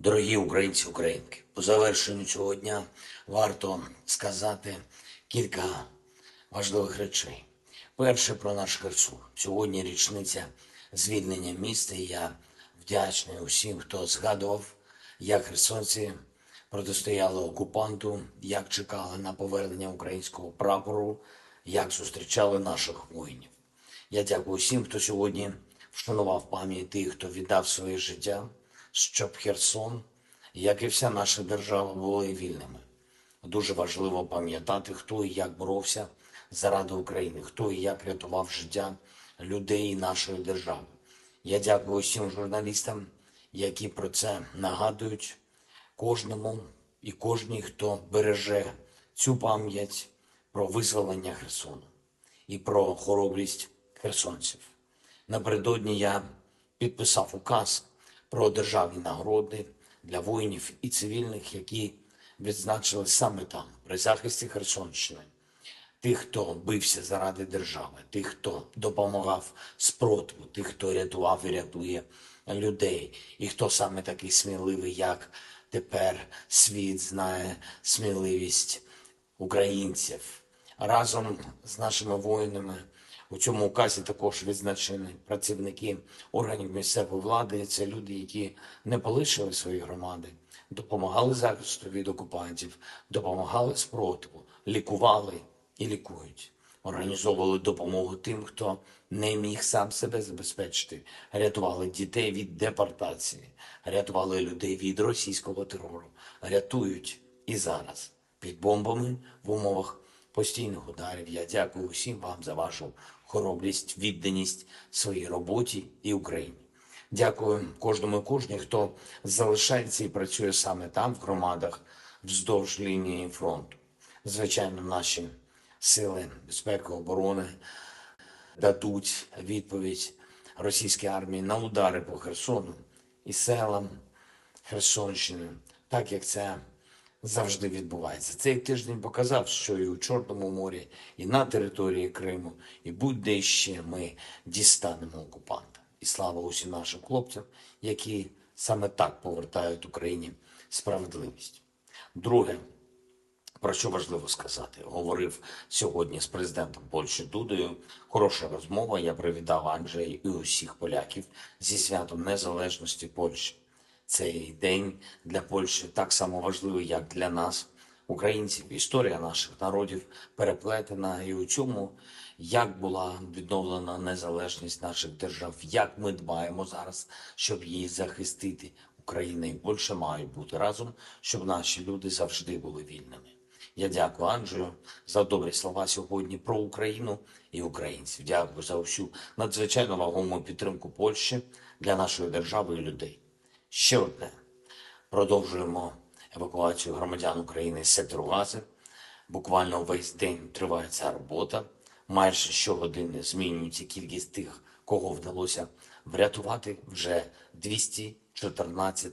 Дорогі українці, українки, по завершенню цього дня варто сказати кілька важливих речей. Перше про наш Херсон. Сьогодні річниця звільнення міста. І я вдячний усім, хто згадував, як херсонці протистояли окупанту, як чекали на повернення українського прапору, як зустрічали наших воїнів. Я дякую всім, хто сьогодні вшанував пам'ять тих, хто віддав своє життя, щоб Херсон, як і вся наша держава, були вільними. Дуже важливо пам'ятати, хто і як боровся заради України, хто і як рятував життя людей нашої держави. Я дякую всім журналістам, які про це нагадують кожному і кожній, хто береже цю пам'ять про визволення Херсону і про хоробрість херсонців. Напередодні я підписав указ про державні нагороди для воїнів і цивільних, які відзначили саме там, при захисті Херсонщини. Тих, хто бився заради держави, тих, хто допомагав спротиву, тих, хто рятував і рятує людей, і хто саме такий сміливий, як тепер світ знає сміливість українців. Разом з нашими воїнами у цьому указі також відзначені працівники органів місцевої влади. Це люди, які не полишили свої громади, допомагали захисту від окупантів, допомагали спротиву, лікували і лікують. Організовували допомогу тим, хто не міг сам себе забезпечити, рятували дітей від депортації, рятували людей від російського терору, рятують і зараз під бомбами в умовах постійних ударів. Я дякую усім вам за вашу хоробрість, відданість своїй роботі і Україні. Дякую кожному і кожній, хто залишається і працює саме там, в громадах, вздовж лінії фронту. Звичайно, наші сили безпеки оборони дадуть відповідь російській армії на удари по Херсону і селам Херсонщини, так як це завжди відбувається. Цей тиждень показав, що і у Чорному морі, і на території Криму, і будь-де ще ми дістанемо окупанта. І слава усім нашим хлопцям, які саме так повертають Україні справедливість. Друге, про що важливо сказати, говорив сьогодні з президентом Польщі Дудою. Хороша розмова. Я привітав Анджея і усіх поляків зі святом незалежності Польщі. Цей день для Польщі так само важливий, як для нас, українців. Історія наших народів переплетена, і у цьому як була відновлена незалежність наших держав, як ми дбаємо зараз, щоб її захистити. Україна і Польща мають бути разом, щоб наші люди завжди були вільними. Я дякую Анджею за добрі слова сьогодні про Україну і українців. Дякую за всю надзвичайно вагому підтримку Польщі для нашої держави і людей. Ще одне. Продовжуємо евакуацію громадян України з сектору Гази. Буквально весь день триває ця робота. Майже щогодини змінюється кількість тих, кого вдалося врятувати. Вже 214